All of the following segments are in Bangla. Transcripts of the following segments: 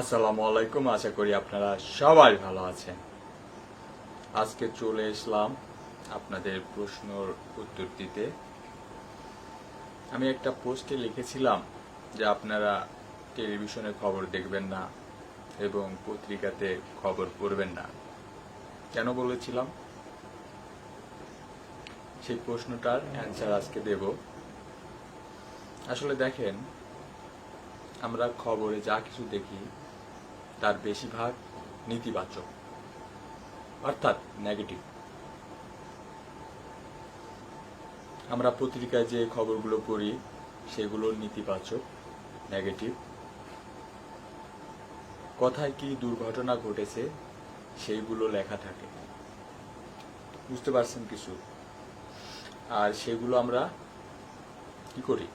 আসসালামু আলাইকুম আশা করি আপনারা সবাই ভালো আছেন। আজকে চলে এসলাম আপনাদের প্রশ্নর উত্তর দিতে। আমি একটা পোস্টে লিখেছিলাম যে আপনারা টেলিভিশনে খবর দেখবেন না এবং পত্রিকাতে খবর পড়বেন না। কেন বলেছিলাম? সেই প্রশ্নটার অ্যান্সার আজকে দেব। আসলে দেখেন, আমরা খবরে যা কিছু দেখি তার বেশিরভাগ নেতিবাচক, অর্থাৎ নেগেটিভ আমরা পত্রিকায় যে খবরগুলো পড়ি, সেগুলো নেতিবাচক নেগেটিভ কোথায় কি দুর্ঘটনা ঘটেছে, সেইগুলো লেখা থাকে। বুঝতে পারছেন কিছু? আর সেগুলো আমরা কি করি?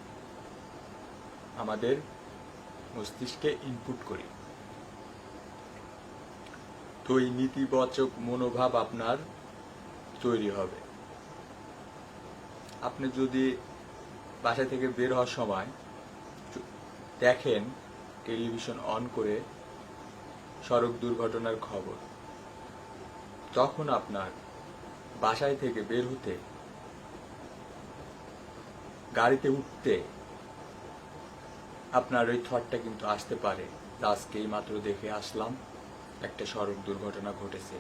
আমাদের মস্তিষ্কে ইনপুট করি। তো এই নীতিবাচক মনোভাব আপনার তৈরি হবে। আপনি যদি বাসা থেকে বের হওয়ার সময় দেখেন টেলিভিশন অন করে সড়ক দুর্ঘটনার খবর, তখন আপনার বাসায় থেকে বের হতে, গাড়িতে উঠতে আপনার ওই থটটা কিন্তু আসতে পারে। আজকে এই মাত্র দেখে আসলাম। একটা সড়ক দুর্ঘটনা ঘটেছে।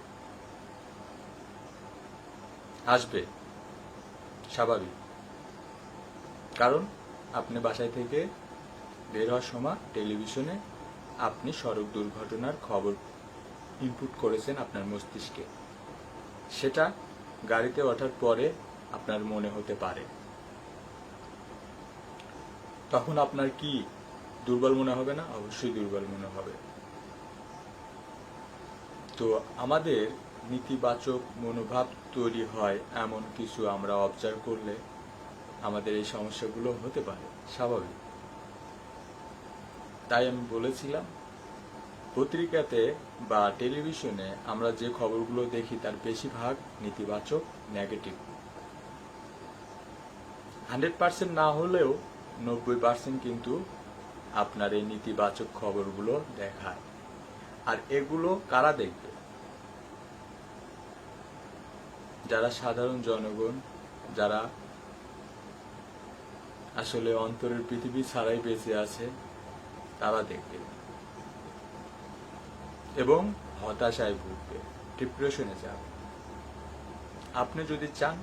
আসবে। স্বাভাবিক। কারণ আপনি বাসায় থেকে বের হওয়ার সময় টেলিভিশনে আপনি সড়ক দুর্ঘটনার খবর ইনপুট করেছেন আপনার মস্তিষ্কে। সেটা গাড়িতে ওঠার পরে আপনার মনে হতে পারে। তখন আপনার কি দুর্বল মনে হবে না? অবশ্যই দুর্বল মনে হবে। তো আমাদের নেতিবাচক মনোভাব তৈরি হয় এমন কিছু আমরা অবজার্ভ করলে আমাদের এই সমস্যাগুলো হতে পারে, স্বাভাবিক। তাই আমি বলেছিলাম, পত্রিকাতে বা টেলিভিশনে আমরা যে খবরগুলো দেখি তার বেশিরভাগ নেতিবাচক নেগেটিভ হান্ড্রেড পার্সেন্ট না হলেও নব্বই পার্সেন্ট কিন্তু আপনার এই নেতিবাচক খবরগুলো দেখায়। আর এগুলো কারা দেখবে? যারা সাধারণ জনগণ, যারা আসলে অন্তরের পৃথিবী ছাড়াই বেঁচে আছে, তারা দেখবে। এবং হতাশায় ভুগবে, ডিপ্রেশনে যাবে। আপনি যদি চান,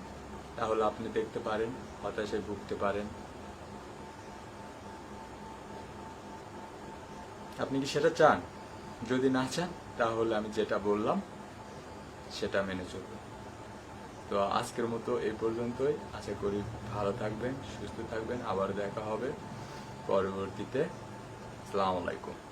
তাহলে আপনি দেখতে পারেন, হতাশায় ভুগতে পারেন। আপনি কি সেটা চান? যদি না চান, তাহলে আমি যেটা বললাম, সেটা মেনে চলবেন তো আজকের মতো এই পর্যন্তই। আশা করি ভালো থাকবেন, সুস্থ থাকবেন। আবার দেখা হবে পরবর্তীতে। আসসালামু আলাইকুম।